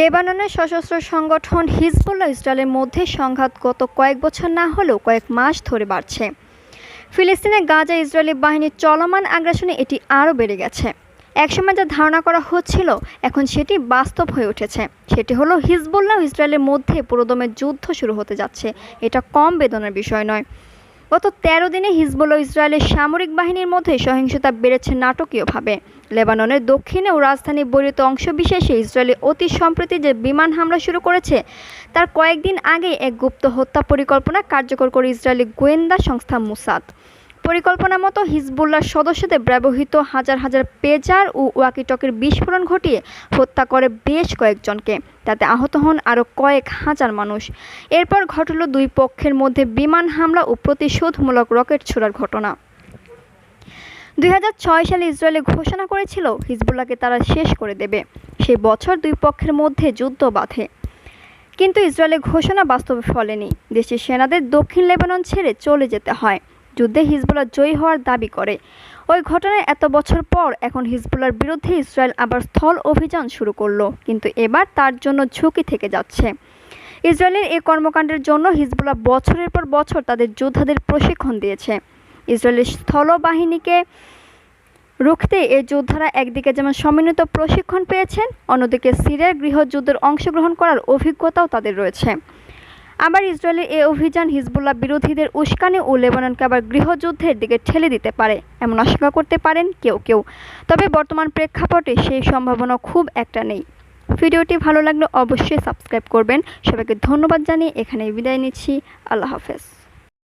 লেবাননের সশস্ত্র সংগঠন হিজবুল্লাহ ইসরায়েলের মধ্যে সংঘাত গত কয়েক বছর না হলেও কয়েক মাস ধরে বাড়ছে। ফিলিস্তিনের গাজা ইসরায়েলি বাহিনীর চলমান আগ্রাসনে এটি আরও বেড়ে গেছে। একসময় যা ধারণা করা হচ্ছিল, এখন সেটি বাস্তব হয়ে উঠেছে। সেটি হলো হিজবুল্লাহ ইসরায়েলের মধ্যে পুরোদমে যুদ্ধ শুরু হতে যাচ্ছে। এটা কম বেদনার বিষয় নয়। গত তেরো দিনে হিজবুল ও ইসরায়েলের সামরিক বাহিনীর মধ্যে সহিংসতা বেড়েছে নাটকীয়ভাবে। লেবাননের দক্ষিণে ও রাজধানী বৈরিত অংশবিশেষে ইসরায়েলি অতি সম্প্রতি যে বিমান হামলা শুরু করেছে, তার কয়েকদিন আগে এক গুপ্ত হত্যা পরিকল্পনা কার্যকর করে ইসরায়েলি গোয়েন্দা সংস্থা মুসাদ। পরিকল্পনা মতো হিজবুল্লার সদস্যদের ব্যবহৃত হাজার হাজার পেজার ও ওয়াকিটকের বিস্ফোরণ ঘটিয়ে হত্যা করে বেশ কয়েকজনকে। তাতে আহত হন আরও কয়েক হাজার মানুষ। এরপর ঘটল দুই পক্ষের মধ্যে বিমান হামলা ও প্রতিশোধমূলক রকেট ছোড়ার ঘটনা। দুই হাজার ছয় সালে ইসরায়েলে ঘোষণা করেছিল হিজবুল্লাহকে তারা শেষ করে দেবে। সেই বছর দুই পক্ষের মধ্যে যুদ্ধ বাধে। কিন্তু ইসরায়েলের ঘোষণা বাস্তবে ফলেনি। দেশের সেনাদের দক্ষিণ লেবানন ছেড়ে চলে যেতে হয়। যুদ্ধে হিজবুল্লাহ জয়ী হওয়ার দাবি করে। ওই ঘটনায় এত বছর পর এখন হিজবুল্লার বিরুদ্ধে ইসরায়েল আবার স্থল অভিযান শুরু করল, কিন্তু এবার তার জন্য ঝুঁকি থেকে যাচ্ছে। ইসরায়েলের এই কর্মকাণ্ডের জন্য হিজবুল্লাহ বছরের পর বছর তাদের যোদ্ধাদের প্রশিক্ষণ দিয়েছে। ইসরায়েলের স্থলবাহিনীকে রুখতে এই যোদ্ধারা একদিকে যেমন সমন্বিত প্রশিক্ষণ পেয়েছেন, অন্যদিকে সিরিয়ার গৃহযুদ্ধের অংশগ্রহণ করার অভিজ্ঞতাও তাদের রয়েছে। আবার ইসরায়েলের এই অভিযান হিজবুল্লাহ বিরোধীদের উস্কানি ও লেবাননকে আবার গৃহযুদ্ধের দিকে ঠেলে দিতে পারে, এমন আশঙ্কা করতে পারেন কেউ কেউ। তবে বর্তমান প্রেক্ষাপটে সেই সম্ভাবনা খুব একটা নেই। ভিডিওটি ভালো লাগলে অবশ্যই সাবস্ক্রাইব করবেন। সবাইকে ধন্যবাদ জানিয়ে এখানে বিদায় নিচ্ছি। আল্লাহ হাফেজ।